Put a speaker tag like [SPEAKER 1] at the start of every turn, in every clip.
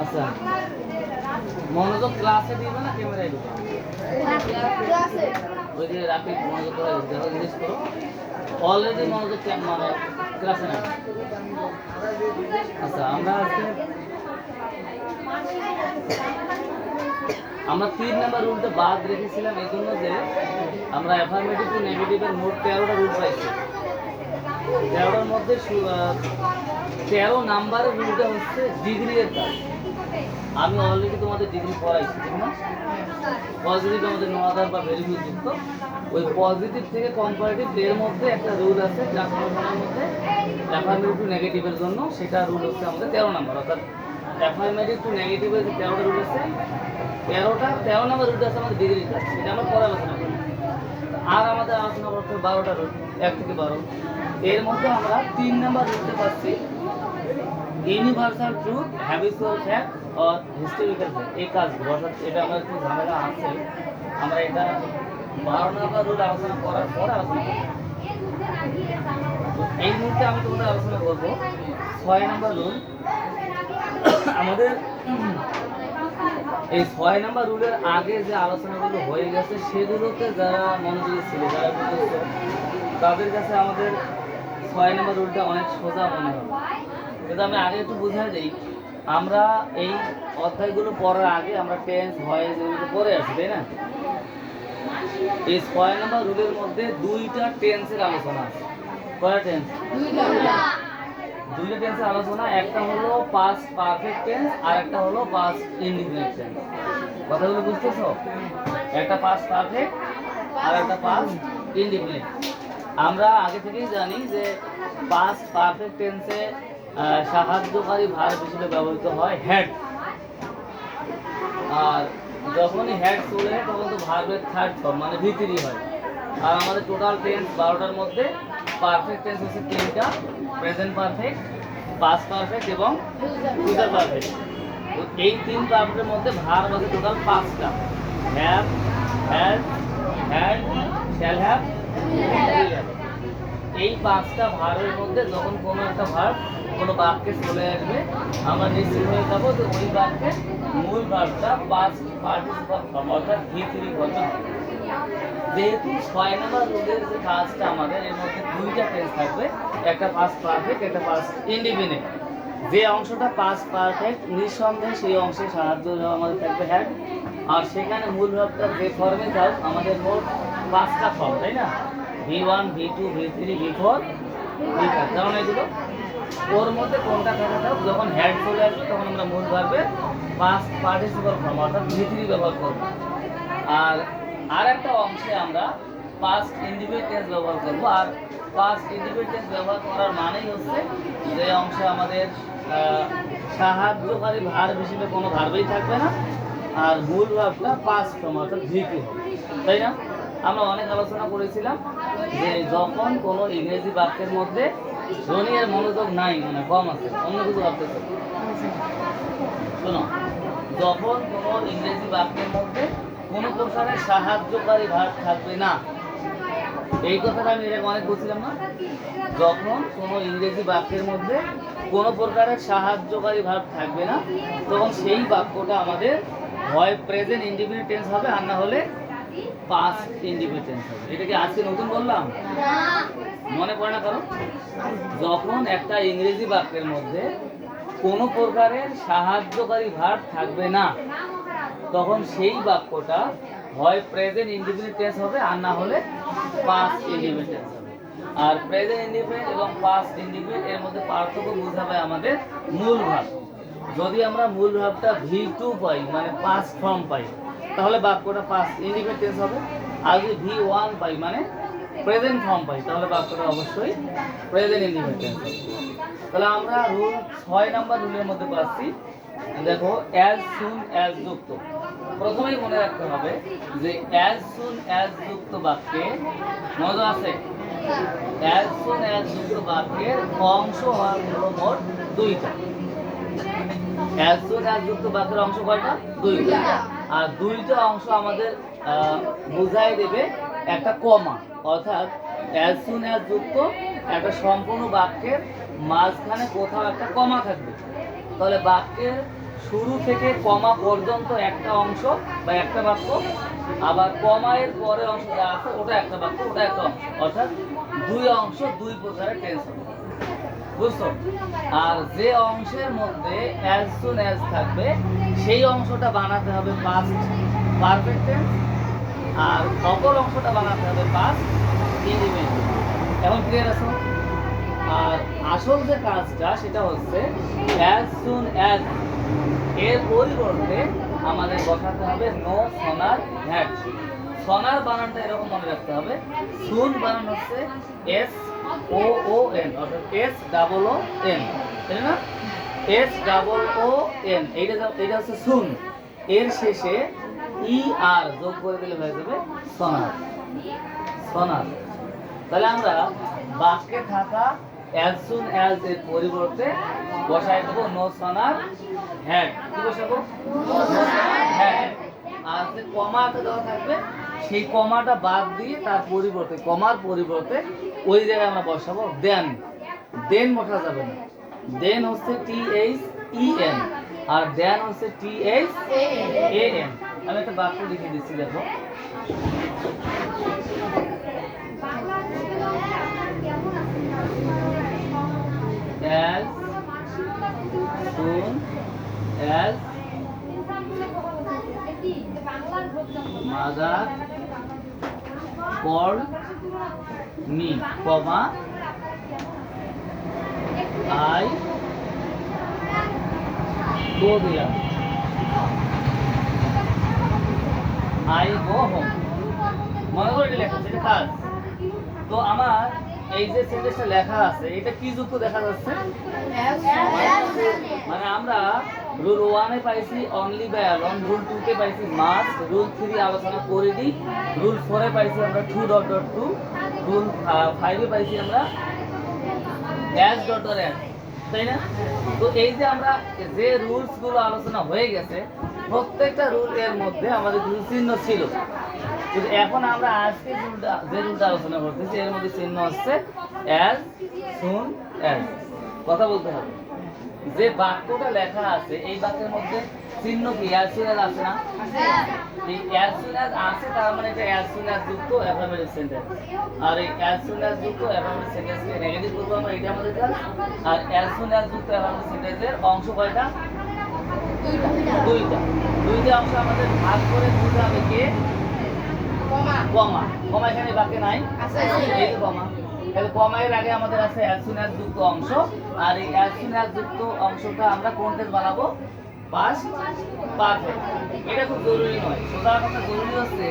[SPEAKER 1] আচ্ছা। মনোযোগ ক্লাসে দিবে না ওই যে রাপিড মনোযোগ অলরেডি মনোযোগ মানে ক্লাসে না আচ্ছা আমরা আজকে আমরা তিন নাম্বার রুলটা বাদ রেখেছিলাম এই জন্য যে আমরা অ্যাফার্মেটিভ টু নেগেটিভের মোট তেরোটা রুল পাইছি। তেরোটার মধ্যে তেরো নাম্বারের রুলটা হচ্ছে ডিগ্রি এর কাজ আমি অলরেডি তোমাদের ডিগ্রি পড়াইছি, ঠিক না? পজিটিভ আমাদের নয়াদার বা ভেরিফিউ যুক্ত। ওই পজিটিভ থেকে কম্পারেটিভ এর মধ্যে একটা রুল আছে ট্রান্সফরমেশনের মধ্যে অ্যাফার্মেটিভ টু নেগেটিভের জন্য সেটা রুল হচ্ছে আমাদের তেরো নাম্বার অর্থাৎ অ্যাফার্মেটিভ টু নেগেটিভের যে তেরোটা রুল আছে, তেরোটা, তেরো নাম্বার রুলটা আছে আমাদের ডিগ্রির কাজ এটা আমরা পরে আলোচনা করি। আর আমাদের আলোচনা করতে বারোটা রুল এক থেকে বারো। এর মধ্যে আমরা তিন নাম্বার রুলতে পাচ্ছি universal truth habitual fact or historical fact এই কাজগুলো অর্থাৎ এটা আমার একটু ঝামেলা আছে। আমরা এটা বারো নাম্বার রুল আলোচনা করার পর আলোচনা এই মুহূর্তে আমি তোমাদের আলোচনা করব ছয় নাম্বার রুল। আমাদের এই ছয় নাম্বার রুলের আগে যে আলোচনাগুলো হয়ে গেছে, সেগুলোতে যারা মনোযোগী ছিল, যারা তাদের কাছে আমাদের ছয় নাম্বার রুলটা অনেক সোজা মনে হবে। কিন্তু আমি আগে একটু বুঝাই দিই। আমরা এই অধ্যায়গুলো পড়ার আগে আমরা টেন্স ভয়েস এগুলো পড়ে আসি তাই না? এই ছয় নম্বর রুলের মধ্যে দুইটা টেন্সের আলোচনা আছে। কয়টা টেন্স দুইটা। টেন্সের আলোচনা একটা হলো পাস পারফেক্ট টেন্স আর একটা হলো পাস ইনডিফিনিট টেন্স কথাগুলো বুঝতেছো? একটা পাস পারফেক্ট আর একটা পাস ইনডিফিনিট আমরা আগে থেকেই জানি যে পাস পারফেক্ট টেন্সে সাহায্যকারী ভার্ব হিসেবে ব্যবহৃত হয় হ্যাড আর যখনই হ্যাড চলে যায় তখন তো ভার্বের থার্ড ফর্ম মানে ভিতরই হয়। আর আমাদের টোটাল টেন্স বারোটার মধ্যে পারফেক্ট টেন্স হচ্ছে তিনটা। প্রেজেন্ট পারফেক্ট পাস্ট পারফেক্ট এবং ফিউচার পারফেক্ট তো এই তিন পারফেক্টের মধ্যে ভার্ব আছে টোটাল পাঁচটা। Have has had shall have এই পাঁচটা ভার্বের মধ্যে যখন কোনো একটা ভার্ব কোনো বাক্যে চলে আসবে। আমরা নিশ্চিত হয়ে যাব যে ওই বাক্যের মূল ভার্বটা পাস্ট পার্টিসিপাল ফর্ম অর্থাৎ ভি থ্রি ফর্মে যেহেতু ছয় নম্বর রুলের যে কাজটা আমাদের, এর মধ্যে দুইটা টেন্স থাকবে। একটা পাস্ট পারফেক্ট একটা পাস্ট ইন্ডিপেন্ডেন্ট যে অংশটা পাস্ট পারফেক্ট নিঃসন্দেহে সেই অংশে সাহায্য আমাদের থাকবে হ্যাড আর সেখানে মূল ভাবটা যে ফর্মে যাও, আমাদের মোট পাঁচটা ফর্ম তাই না? V one, V two, V three, V four. Five যেমন এগুলো। ওর মধ্যে কোনটা থাকা যখন হেড চলে আসবে, তখন আমরা মূল ভাবে পাস্ট পার্টিসিপাল ফর্ম অর্থাৎ ভি থ্রি ব্যবহার করব। আর আর একটা অংশে আমরা পাস্ট ইন্ডিভিজুয়াল টেন্স ব্যবহার করব। আর পাস্ট ইন্ডিভিজুয়াল টেন্স ব্যবহার করার মানেই হচ্ছে যে অংশে আমাদের সাহায্যকারী ভার্ব হিসেবে কোনো ভার্বই থাকবে না। আর মূল ভাবটা পাস্ট ফর্ম অর্থাৎ হবে। তাই না? আমরা অনেক আলোচনা করেছিলাম যে যখন কোনো ইংরেজি বাক্যের মধ্যে ধ্বনির মনোযোগ নাই মানে কম আছে, অন্য কিছু ভাবতেছে? শোনো, যখন কোনো ইংরেজি বাক্যের মধ্যে কোনো প্রকারের সাহায্যকারী ভাব থাকবে না, এই কথাটা আমি এরকম অনেক বলছিলাম না? যখন কোনো ইংরেজি বাক্যের মধ্যে কোনো প্রকারের সাহায্যকারী ভাব থাকবে না, তখন সেই বাক্যটা আমাদের হয় প্রেজেন্ট ইন্ডিভিজুয়াল টেন্স হবে, আর না হলে পাস্ট টেন্স হবে। এটা কি আজকে নতুন বললাম? মনে পড়ে না কারণ যখন একটা ইংরেজি বাক্যের মধ্যে কোনো প্রকারের সাহায্যকারী ভাব থাকবে না তখন সেই বাক্যটা হয় প্রেজেন্ট ইন্ডিপেন্ডেন্ট টেন্স হবে আর না হলে পাস্ট ইন্ডিপেন্ডেন্ট টেন্স হবে। আর প্রেজেন্ট ইন্ডিপেন্ডেন্ট এবং পাস্ট ইন্ডিপেন্ডেন্ট এর মধ্যে পার্থক্য বুঝতে বোঝাবে আমাদের মূল ভাব। যদি আমরা মূল ভাবটা ভি টু পাই মানে পাস্ট ফর্ম পাই তাহলে বাক্যটা পাস্ট ইন্ডিপেন্ডেন্ট টেন্স হবে? আর যদি ভি ওয়ান পাই মানে প্রেজেন্ট ফর্ম পাই, তাহলে বাক্যটা অবশ্যই প্রেজেন্ট হবে। তাহলে আমরা রুল ছয় নাম্বার রুলের মধ্যে পাচ্ছি। দেখো অ্যাজ সুন অ্যাজ যুক্ত। প্রথমেই মনে রাখতে হবে যে অ্যাজ সুন অ্যাজ যুক্ত বাক্যে মজা আছে? অ্যাজ সুন অ্যাজ যুক্ত বাক্যের অংশ হওয়ার হলো মোট দুইটা। অ্যাজ সুন অ্যাজ যুক্ত বাক্যের অংশ কয়টা? দুইটা। আর দুইটা অংশ আমাদের বুঝাই দেবে একটা কমা, অর্থাৎ অ্যাজ সুন অ্যাজ যুক্ত একটা সম্পূর্ণ বাক্যের মাঝখানে কোথাও একটা কমা থাকবে। তাহলে বাক্যের শুরু থেকে কমা পর্যন্ত একটা অংশ বা একটা বাক্য, আবার কমা এর পরে অংশ যা আছে ওটা একটা বাক্য, ওটা একটা অংশ। অর্থাৎ দুই অংশ দুই প্রকারের টেন্স হবে। বুঝছ? আর যে অংশের মধ্যে অ্যাজ সুন অ্যাজ থাকবে, সেই অংশটা বানাতে হবে পাস্ট পারফেক্ট আর অপর অংশটা বানাতে হবে পাস্ট ইন্ডিপেন্ডেন্ট এখন ক্লিয়ার আছো? আর আসল যে কাজটা, সেটা হচ্ছে অ্যাজ সুন অ্যাজ এর পরিবর্তে আমাদের বসাতে হবে নো সোনার হ্যাট সোনার বানানটা এরকম মনে রাখতে হবে। সুন বানান হচ্ছে এস ও ও এন অর্থাৎ এস ডাবল ও এন তাই না? এস ডাবল ও এন এইটা এটা হচ্ছে সুন এর শেষে ই আর যোগ করে দিলে হয়ে যাবে সোনার। সোনার। তাহলে আমরা বাক্যে থাকা অ্যাজ সুন অ্যাজ এর পরিবর্তে বসাই দেবো নো সোনার হ্যাড কি বসাবো? হ্যাড আর যে কমাটা দেওয়া থাকবে সেই কমাটা বাদ দিয়ে তার পরিবর্তে, কমার পরিবর্তে ওই জায়গায় আমরা বসাবো দেন। দেন বসা যাবে না। দেন হচ্ছে টি এইচ ই এন আর দেন হচ্ছে টি এইচ এ এন আমি একটা বাক্য লিখে দিচ্ছি, দেখো। Mother called me, comma, I go there. I go home. মনে করে লেখা আছে, এটা কাজ তো আমার এই যে সেন্টেন্সটা লেখা আছে এটা কি যুক্ত দেখা যাচ্ছে মানে আমরা রুল ওয়ানে পাইছি অনলি বাই অ্যালন রুল টুতে পাইছি মাস্ট রুল থ্রি আলোচনা করে দিই রুল ফোরে পাইছি আমরা two dot dot two rule ফাইভে পাইছি আমরা অ্যাজ ডট ডট অ্যাজ তাই না? তো এই যে আমরা যে রুলসগুলো আলোচনা হয়ে গেছে, প্রত্যেকটা রুল এর মধ্যে আমাদের কিছু চিহ্ন ছিল। কিন্তু এখন আমরা আজকে রুলটা যে রুলটা আলোচনা করতেছি, এর মধ্যে চিহ্ন হচ্ছে অ্যাজ সুন অ্যাজ কথা বলতে হবে। যে বাক্যটা লেখা আছে এই বাক্যের মধ্যে চিহ্ন কি? অ্যাজ আছে না? এই অ্যাজ আছে তার মানে এটা অ্যাজ যুক্ত অ্যাফার্মেটিভ সেন্টেন্স আর এই অ্যাজ যুক্ত অ্যাফার্মেটিভ সেন্টেন্সকে নেগেটিভ করব আমরা এটা আমাদের কাজ আর অ্যাজ যুক্ত অ্যাফার্মেটিভ সেন্টেন্সের অংশ কয়টা? দুইটা। দুইটা অংশ আমাদের ভাগ করে বুঝতে হবে কে? কমা। কমা। কমা এখানে বাকি নাই? এই যে কমা। তাহলে কমা এর আগে আমাদের আছে অ্যালসুনাস যুক্ত অংশ। আর এই অ্যালসুনাস যুক্ত অংশটা আমরা কোন টেন্স বানাবো? পাস পারফেক্ট এটা খুব জরুরি নয়। সোজা কথা জরুরি হচ্ছে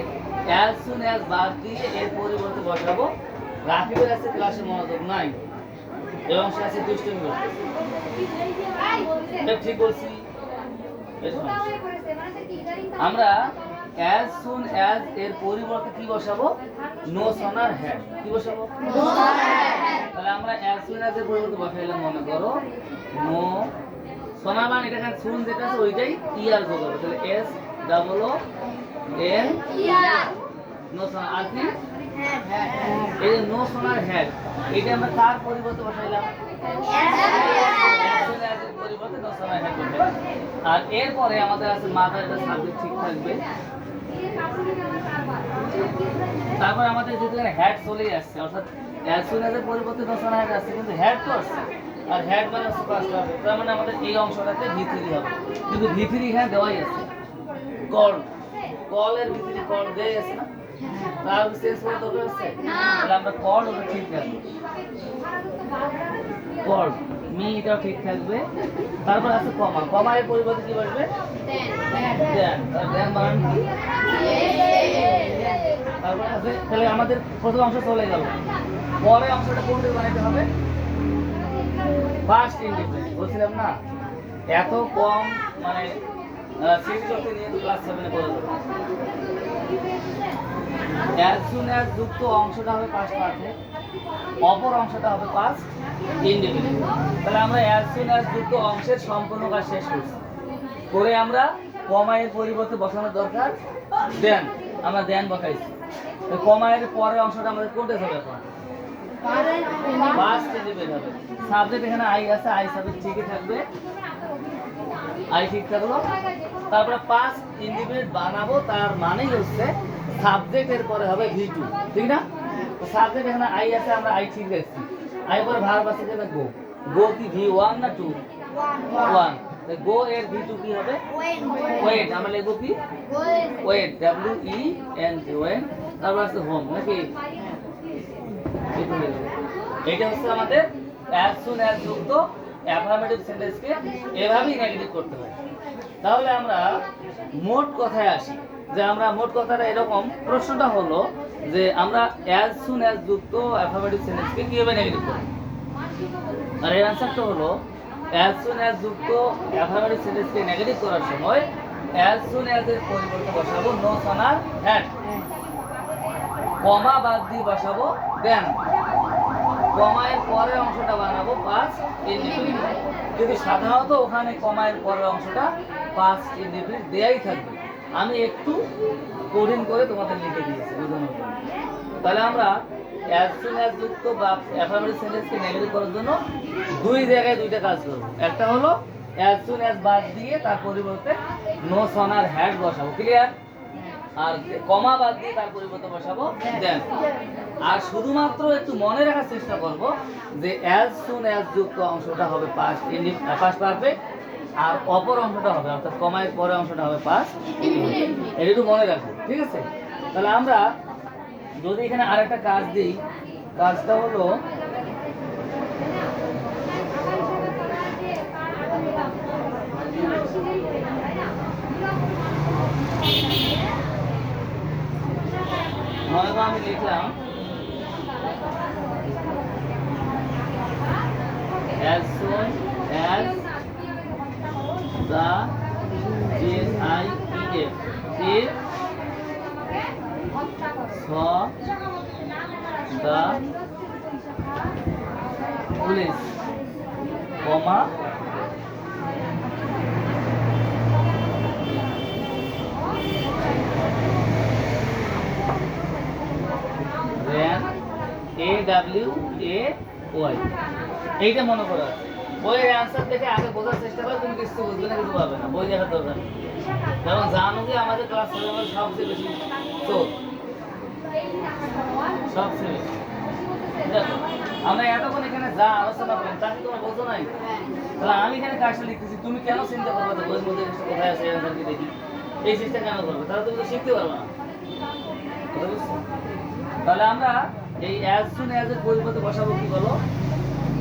[SPEAKER 1] অ্যালসুনাস বাদ দিয়ে এর পরিবর্তে বসাবো। রাকিবের কাছে ক্লাসে মনোযোগ নাই এবং সে আছে দুষ্টমি। ঠিক বলছি। আমরা অ্যাজ সুন অ্যাজ এর পরিবর্তে কি বসাবো? নো সোনার হ্যাড কি বসাবো? তাহলে আমরা অ্যাজ সুন অ্যাজ এর পরিবর্তে বসাইলাম মনে করো নো সোনার মানে এটা এখানে সুন যেটা আছে ওইটাই ইয়ার যোগ হবে তাহলে S double O N no sooner আর কি? এই যে নো সোনার হ্যাড এটা আমরা কার পরিবর্তে বসাইলাম? পরিবর্তে নো সোনার হ্যাড বসাইলাম। আর এরপরে আমাদের আছে মাথার একটা সাবজেক্ট ঠিক থাকবে। তারপর আমাদের যেহেতু এখানে হ্যাড চলেই আসছে অর্থাৎ অ্যাজ সুন এর পরিবর্তে দশনা হ্যাড আসছে কিন্তু হ্যাড তো আসছে। আর হ্যাড মানে হবে তার মানে আমাদের এই অংশটাতে ভিতরি হবে। কিন্তু ভিতরি হ্যাঁ দেওয়াই আছে। কল কলের ভিতরি কল দেয় আছে না? তার করে আছে তাহলে আমরা কল ওটা ঠিক রাখব। কল মি এটাও ঠিক থাকবে। তারপর আছে কমা। কমা এর পরিবর্তে কি বসবে তাহলে আমাদের প্রথম অংশ চলে গেল পরে অংশটা কোন দিকে বানাইতে হবে? ফার্স্ট ইন্ডিপেন্ডেন্ট বলছিলাম না? এত কম মানে স্মৃতিশক্তি নিয়ে ক্লাস সেভেনে পড়ে যাবে অ্যাজ সুন যুক্ত অংশটা হবে পাস্ট পারফেক্ট অপর অংশটা হবে পাস্ট ইন্ডিপেন্ডেন্ট তাহলে আমরা অ্যাজ সুন অ্যাজ যুক্ত অংশের সম্পূর্ণ কাজ শেষ করছি। করে আমরা কমায়ের পরিবর্তে বসানোর দরকার দেন। আমরা দেন বসাইছি। কমায়ের পরের অংশটা আমাদের কোনটা হবে এখন? তারপরে বানাবো, তার মানেই হচ্ছে সাবজেক্টের পরে হবে ভি টু ঠিক না? সাবজেক্ট এখানে আই আছে, আমরা আই ঠিক রাখছি আই পরে ভার্ব আছে যেটা গো গো কি ভি ওয়ান না টু? ওয়ান। গো এর ভি টু কি হবে? ওয়েট। আমরা লিখব কি? Went. W E N T went. তারপর আছে হোম, নাকি। এটা হচ্ছে আমাদের অ্যাজ সুন অ্যাজ যুক্ত অ্যাফার্মেটিভ সেন্টেন্সকে এভাবেই নেগেটিভ করতে হয়। তাহলে আমরা মোট কথায় আসি। যে আমরা মোট কথাটা এরকম, প্রশ্নটা হলো যে আমরা অ্যাজ সুন অ্যাজ যুক্ত অ্যাফার্মেটিভ সেন্টেন্সকে কীভাবে নেগেটিভ করব? আর এর অ্যান্সারটা হলো অ্যাজ সুন অ্যাজ যুক্ত অ্যাফার্মেটিভ সেন্টেন্সকে নেগেটিভ করার সময় অ্যাজ সুন অ্যাজ এর পরিবর্তে বসাবো নো সনার হ্যাড কমা বাদ দিয়ে বসাবো দেন কমায়ের পরের অংশটা বানাবো পাঁচ ইন্ডিপেন্ডেন্ট কিন্তু সাধারণত ওখানে কমায়ের পরের অংশটা পাঁচ ইন্ডিপেন্ডেন্ট দেয়াই থাকবে। আমি একটু কঠিন করে তোমাদের লিখে দিয়েছি বোঝানোর জন্য তাহলে আমরা অ্যাজ সুন অ্যাজ যুক্ত বা অ্যাফার্মেটিভ সেন্টেন্সকে নেগেটিভ করার জন্য দুই জায়গায় দুইটা কাজ করব। একটা হলো অ্যাজ সুন অ্যাজ বাদ দিয়ে তার পরিবর্তে নো সনার হ্যাড বসাবো ক্লিয়ার আর কমা বাদ দিয়ে তার পরিবর্তে বসাবো দেন আর শুধুমাত্র একটু মনে রাখার চেষ্টা করব যে অ্যাজ সুন অ্যাজ যুক্ত অংশটা হবে পাস্ট পাস্ট পারফেক্ট আর অপর অংশটা হবে, অর্থাৎ কমায়ের পরের অংশটা হবে পাস্ট এটা একটু মনে রাখব ঠিক আছে? তাহলে আমরা যদি এখানে আরেকটা কাজ দিই, কাজটা হলো আমি লিখলাম as soon as police. Comma A W A Y. এইটা মনে করা আছে। বইয়ের দেখে আগে বোঝার চেষ্টা আমাদের বোঝো নাই? তাহলে আমি এখানে কাজটা লিখতেছি, তুমি কেন চিন্তা করবে যে বইয়ের মধ্যে কোথায় আছে দেখি? এই জিনিসটা কেন করবে? তাহলে তুমি তো শিখতে পারবে না? তাহলে আমরা এই অ্যাজ অ্যাজ এর পরিবর্তে বসাবো কি বলো?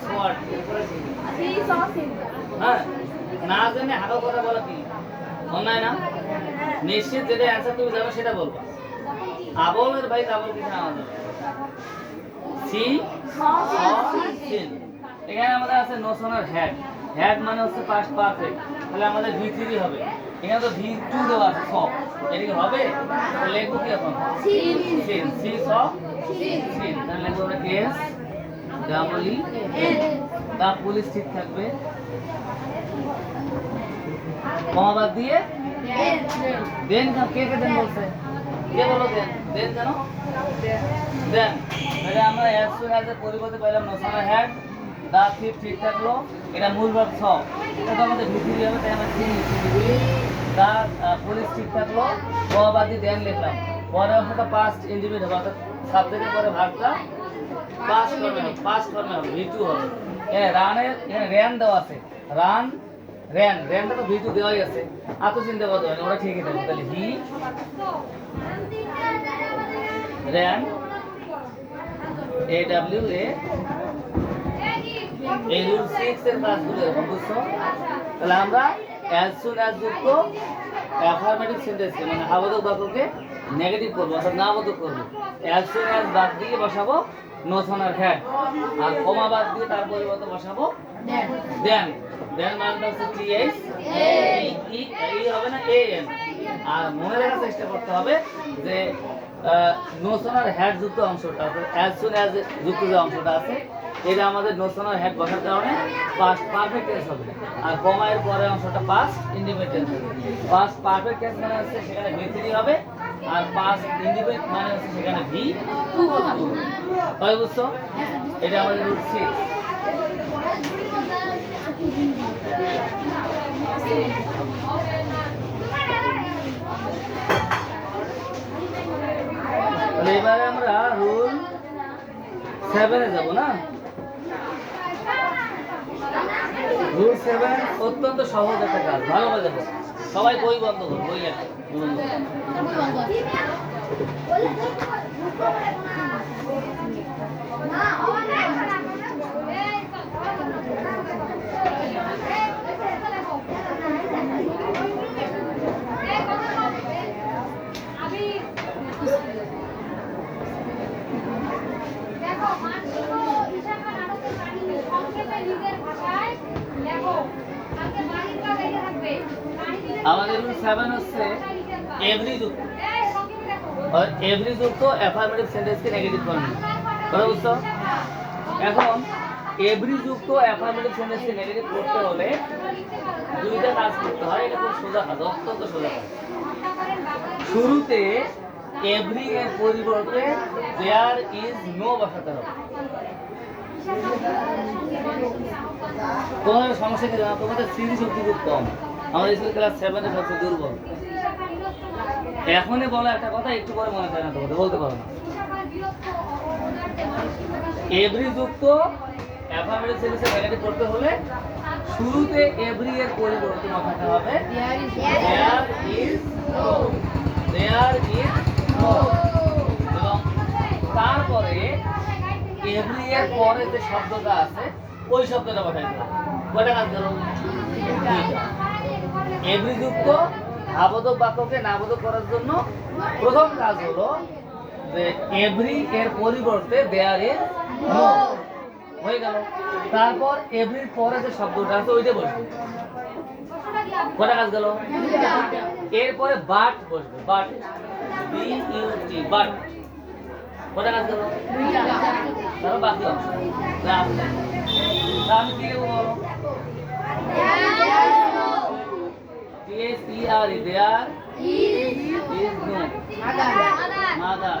[SPEAKER 1] স্মার্ট হ্যাঁ না জেনে কথা বলা কি অন্যায় না নিশ্চিত যেটা অ্যান্সার তুমি জানো সেটা বলবা আবলের ভাই আবল কিছু আমাদের সি সিন এখানে আমাদের আছে নোশনাল হ্যাড হ্যাড মানে হচ্ছে পাস্ট পারফেক্ট তাহলে আমাদের ভি থ্রি হবে এখানে তো ভি টু দেওয়া আছে সব এটা কি হবে লিখব কি এখন সিন সি স সিন তাহলে লিখব আমরা S double E the police ঠিক থাকবে। কমা বাদ দিয়ে? দেন কে কে দেন বলছে? কে বলো দেন? দেন কেন? দেন। তাহলে আমরা সুন অ্যাজ এর পরিবর্তে পাইলাম নোসানা হ্যাড দা থিপ ঠিক থাকল। এটা মূল ভাব ছ। এটা তো আমাদের ভিতরি হবে, তাই আমরা দা পুলিশ ঠিক থাকল কমা বাদ দিয়ে দেন লিখলাম। পরে অংশটা পাস্ট ইন্ডিভিড হবে, অর্থাৎ সাবজেক্টের পরে ভাগটা পাস করবে না পাস করবে না ভিটু হবে। রানের এখানে র্যান দেওয়া আছে। রান র্যান র্যানটা তো ভিটু দেওয়াই আছে। এত চিন্তা করতে ওরা ঠিকই থাকবে তাহলে হি র্যান এ ডাব্লিউ এ এই রুল সিক্স এর কাজগুলো এরকম, বুঝছ? তাহলে আমরা অ্যাজ সুন অ্যাজ যুক্ত অ্যাফার্মেটিভ সেন্টেন্স মানে আবেদক বাক্যকে নেগেটিভ করব, অর্থাৎ না বোধক করব। অ্যাজ সুন অ্যাজ বাদ দিয়ে বসাবো Notion R had R comma বাদ দিয়ে তার পরিবর্তে বসাবো দেন। দেন। মানটা হচ্ছে টি এইচ ই ই হবে না এ এন আর মনে রাখার চেষ্টা করতে হবে যে নোশন আর হ্যাড যুক্ত অংশটা অ্যাজ সুন অ্যাজ যুক্ত যে অংশটা আছে এটা আমাদের নোশন আর হ্যাড বসার কারণে পাস্ট পারফেক্ট টেন্স হবে। আর কমা এর পরে অংশটা পাস্ট ইন্ডিপেন্ডেন্ট হবে। পাস্ট পারফেক্ট টেন্স মানে হচ্ছে সেখানে ভি থ্রি হবে আর পাস্ট ইন্ডিপেন্ডেন্ট মানে হচ্ছে সেখানে ভি টু হবে। হয় বুঝছ এটা আমাদের রুট সিক্স এবারে আমরা রুল সেভেনে যাব না? রুল সেভেন অত্যন্ত সহজ একটা কাজ ভালো করে দেখো। সবাই বই বন্ধ করো, বই লেখো আমাদের সেভেন হচ্ছে এভরি
[SPEAKER 2] দেখো।
[SPEAKER 1] এভরি যুক্ত অ্যাফার্মেটিভ সেন্টেন্সকে নেগেটিভ করবে কথা বুঝছ? এখন এভরি যুক্ত অ্যাফার্মেটিভ সেন্টেন্সকে নেগেটিভ করতে হলে দুইটা কাজ করতে হয়, এটা খুব সোজা কাজ, অত্যন্ত সোজা কাজ। শুরুতে এভরি এর পরিবর্তে দেয়ার ইজ নো বসাতে হবে। তোমাদের সমস্যা কি জানো? তোমাদের স্মৃতি শক্তি খুব কম। আমাদের স্কুল ক্লাস সেভেনে সবচেয়ে দুর্বল। এখনই বলা একটা কথা, একটু পরে মনে থাকে না তোমাদের, বলতে পারো না। এভরি যুক্ত অ্যাফার্মেটিভ সেন্টেন্সে নেগেটিভ করতে হলে শুরুতে এভরি এর পরিবর্তে বসাতে হবে। There is no there is no এবং তারপরে এভরি এর পরে যে শব্দটা আছে ওই শব্দটা বসাইতে হবে কয়টা কাজ করো? এভরি যুক্ত আবোধক বাক্যকে নাবোধক করার জন্য প্রথম কাজ হলো যে এভরি এর পরিবর্তে দেয়ার ইজ নো হয়ে গেল। তারপর এভরির পরে যে শব্দটা আছে ওইটা বসবে। কটা কাজ গেল? এরপরে বাট বসবে। But B U T but কটা কাজ গেল? তারপর বাকি অংশ। আমি কি লিখব বলো? T E R E there is no mother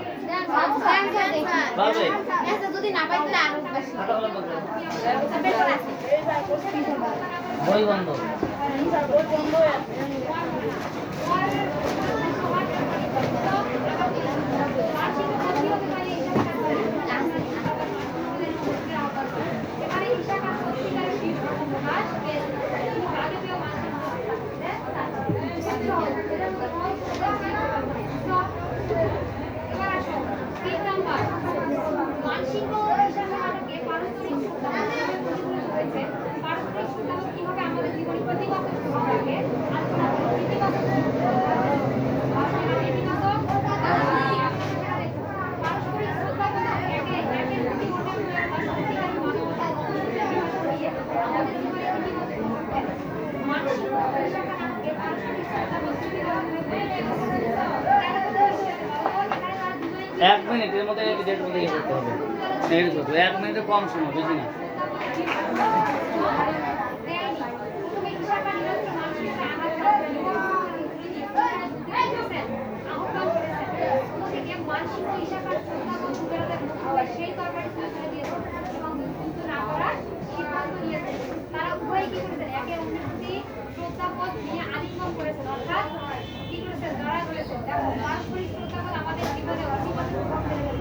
[SPEAKER 1] বই বন্ধ
[SPEAKER 2] মানসিক ও হিসাবে নাটকে পারস্পরিক রয়েছে পারস্পরিক সুযোগ কীভাবে আমাদের জীবনে প্রতিবাচক প্রভাব রাখে আলোচনা করব ইতিবাচক ইতিবাচক পারস্পরিক শ্রদ্ধা একে একের প্রতি মনোযোগ বা সত্যিকারের মানবতা দিয়ে আমাদের জীবনে ইতিবাচক প্রভাব ফেলে মানসিক ও হিসাবে নাটকে পারস্পরিক শ্রদ্ধা
[SPEAKER 1] এক কম সময়
[SPEAKER 2] তারা উভয় কি করেছেন একে অন্যের প্রতি শ্রোতাপদ নিয়ে আলিঙ্গন করেছেন, অর্থাৎ কি করেছেন? ধরা করেছেন। দেখো পারস্পরিক শ্রোতাপদ আমাদের জীবনে অসীমাত প্রভাব ফেলে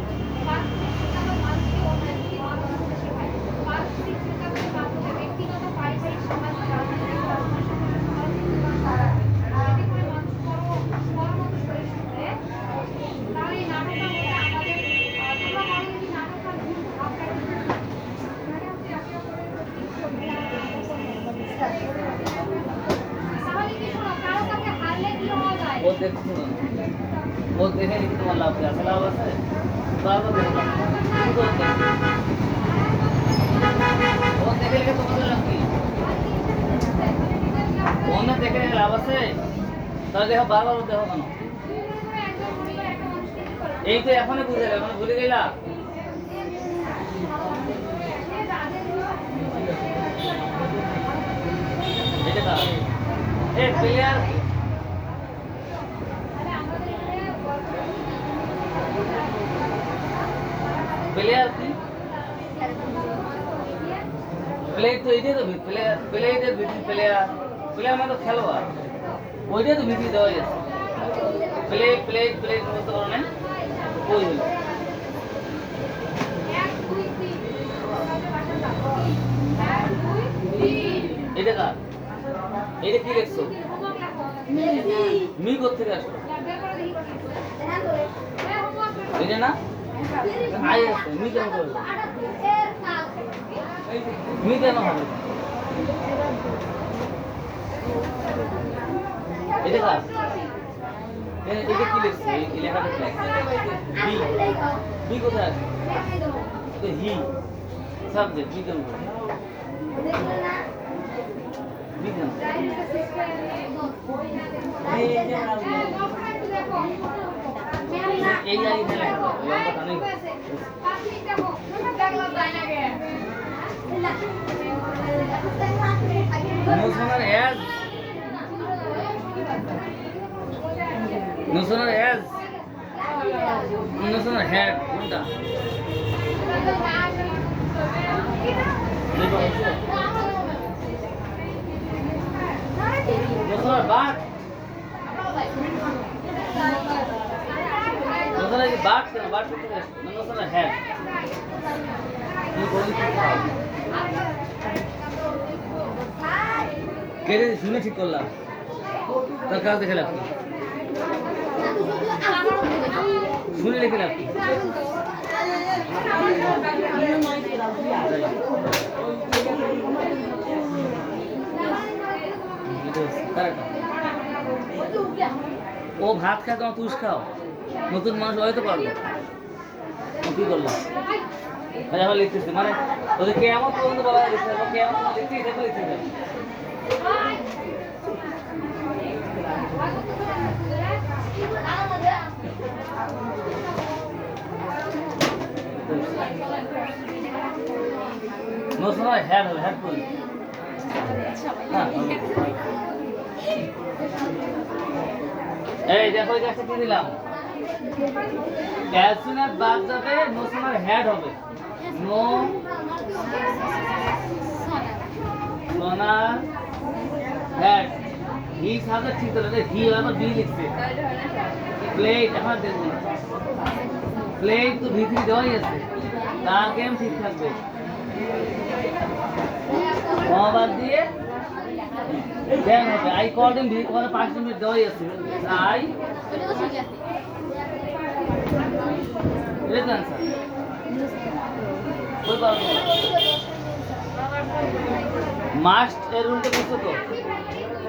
[SPEAKER 2] ব্যক্তিগত, পারিবারিক, সামাজিক, রাজনৈতিক Thank
[SPEAKER 1] you. দেখছ ও দেখে তোমার লাভ আছে লাভ আছে বারবার দেখো না কি করতে ও দেখে লিখে তোমাদের লাভ কি ও না দেখে লাভ আছে তাহলে দেখো বারবার দেখো এই তো এখনই বুঝে গেল মানে ভুলে গেলা এটা প্লেয়ার প্লেয়ার কি? প্লে তো এইটাই তো প্লেয়ার প্লেয়ারদের ভিত্তি প্লেয়ার প্লেয়ার মানে তো খেলোয়াড়। ওইটাই তো ভিত্তি দেওয়া যাচ্ছে প্লে প্লে প্লে এটা কার? এটা কি লিখছো মি কোথেকে আসলো? এটা না? এটা কার কি লিখছো এই লেখাটা কি হি হি কোথায় আছে তো হি সাবজেক্ট কেন করল মি কেন এই আই এখানে লেখা থাকবে, লম্বাটা নেই নুসনের এজ। নুসনের হেড কোনটা? নুসনের বাট নুসনের কি বাট কেন বাট কোথেকে আসছে? না, নুসনের হেড কি বলি কি শুনে ঠিক করলাম তার কাজ দেখে লাভ? শুনে রেখে লাভ? ও ভাত খায় তোমার তুষ খাও নতুন মানুষ হয়তো পারবে। ও কি করলাম? আচ্ছা আমার লিখতেছে। মানে ওদের কেমন পর্যন্ত বলা কেমন লিখতে লিখতে নতুন হ্যাড হ্যাঁ এই, দেখো গাছটা কি দিলাম? ক্যালসিনার বাদ যাবে নো সোনার হেড হবে। নো, সোনার হেড হি সাথে ঠিক করে হি আবার বি লিখছে। প্লেট এখন দেখুন। প্লেট তো ভিতরে দেওয়াই আছে। তা গেম ঠিক থাকবে। বাদ দিয়ে দেন হবে আই কল ভিতরে ওখানে পাঁচ মিনিট দেওয়াই আছে। আই আনসার পারব মাস্ট এর রুলটা বুঝছ তো?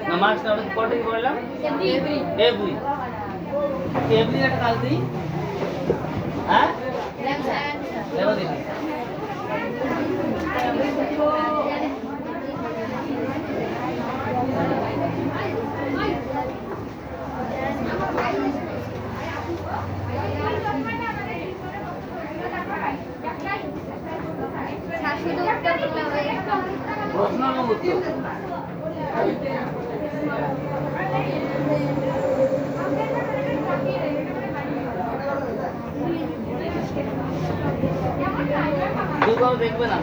[SPEAKER 1] না মাস্ট আমরা কটা কি বললাম? এভরি এভরি একটা কাজ দিই। হ্যাঁ? দেখি এবং উত্তর কেউ কারও দেখবে না